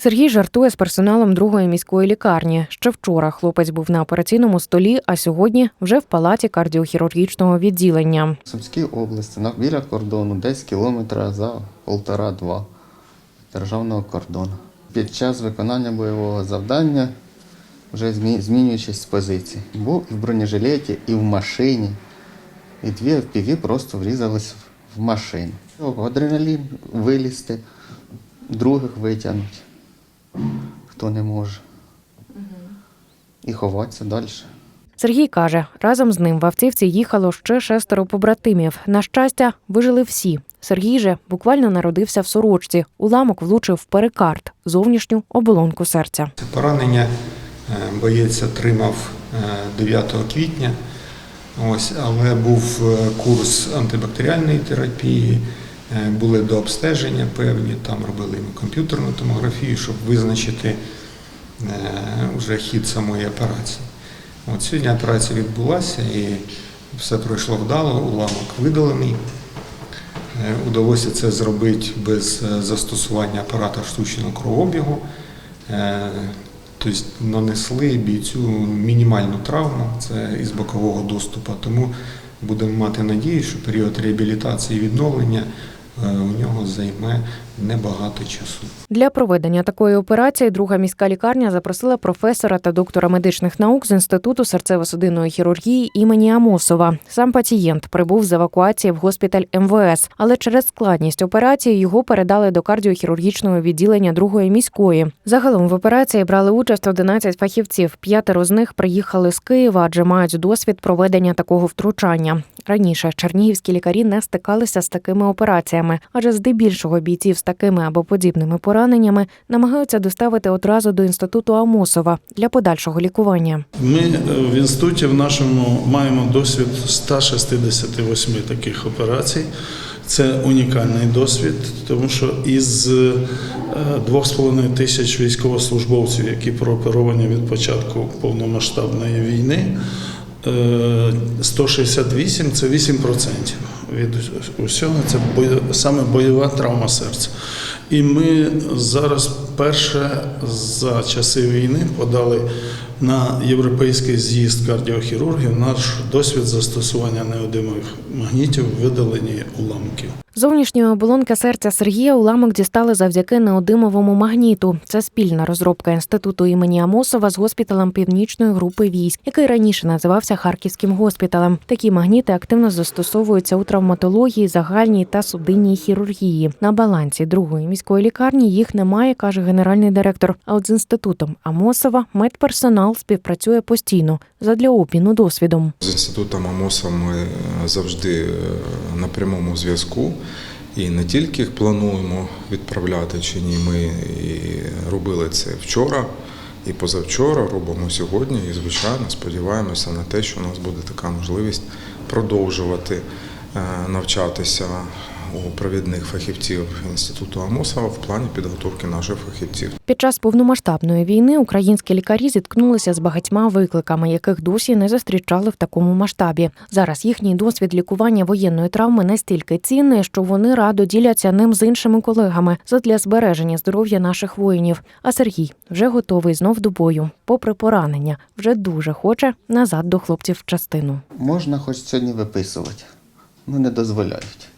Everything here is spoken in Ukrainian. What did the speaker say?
Сергій жартує з персоналом другої міської лікарні. Ще вчора хлопець був на операційному столі, а сьогодні вже в палаті кардіохірургічного відділення. В Сумській області, біля кордону, десь кілометра за полтора-два державного кордону. Під час виконання бойового завдання, вже змінюючись з позиції, був і в бронежилеті, і в машині. І дві FPV просто врізались в машину. Адреналін вилізти, других витягнути, хто не може. І ховатися далі. Сергій каже, разом з ним в автівці їхало ще шестеро побратимів. На щастя, вижили всі. Сергій же буквально народився в сорочці. Уламок влучив в перикард, зовнішню оболонку серця. Це поранення е, боєць отримав е, 9 квітня. Ось, але був е, курс антибактеріальної терапії, е, були до обстеження певні, там робили йому комп'ютерну томографію, щоб визначити е, вже хід самої операції. От сьогодні операція відбулася і все пройшло вдало, уламок видалений. Е, Удалося це зробити без е, застосування апарата штучного кровообігу. Е, Тобто нанесли бійцю мінімальну травму, це із бокового доступу. Тому будемо мати надію, що період реабілітації і відновлення е, у нього займе небагато часу. Для проведення такої операції друга міська лікарня запросила професора та доктора медичних наук з інституту серцево-судинної хірургії імені Амосова. Сам пацієнт прибув з евакуації в госпіталь МВС, але через складність операції його передали до кардіохірургічного відділення другої міської. Загалом в операції брали участь 11 фахівців. П'ятеро з них приїхали з Києва, адже мають досвід проведення такого втручання. Раніше чернігівські лікарі не стикалися з такими операціями, адже здебільшого бійців з такими або подібними пораненнями намагаються доставити одразу до інституту Амосова для подальшого лікування. Ми е, в інституті в нашому маємо досвід 168 таких операцій. Це унікальний досвід, тому що із е, 2,5 тисяч військовослужбовців, які прооперовані від початку повномасштабної війни, е, 168 це 8% від усього. Це саме бойова травма серця. І ми зараз перше за часи війни подали на європейський з'їзд кардіохірургів наш досвід застосування неодимих магнітів в видаленні уламків. Зовнішньої оболонки серця Сергія уламок дістали завдяки неодимовому магніту. Це спільна розробка інституту імені Амосова з госпіталем північної групи військ, який раніше називався Харківським госпіталем. Такі магніти активно застосовуються у травматології, загальній та судинній хірургії. На балансі другої міської лікарні їх немає, каже генеральний директор. А от з інститутом Амосова медперсонал співпрацює постійно задля обміну досвідом. З інститутом АМОСа ми е, завжди е, на прямому зв'язку. І не тільки їх плануємо відправляти чи ні, ми і робили це вчора і позавчора, робимо сьогодні. І, звичайно, сподіваємося на те, що у нас буде така можливість продовжувати е, навчатися у провідних фахівців інституту АМОСа в плані підготовки наших фахівців. Під час повномасштабної війни українські лікарі зіткнулися з багатьма викликами, яких досі не зустрічали в такому масштабі. Зараз їхній досвід лікування воєнної травми настільки цінний, що вони радо діляться ним з іншими колегами задля збереження здоров'я наших воїнів. А Сергій вже готовий знов до бою. Попри поранення, вже дуже хоче назад до хлопців в частину. Можна хоч сьогодні виписувати, ну не дозволяють.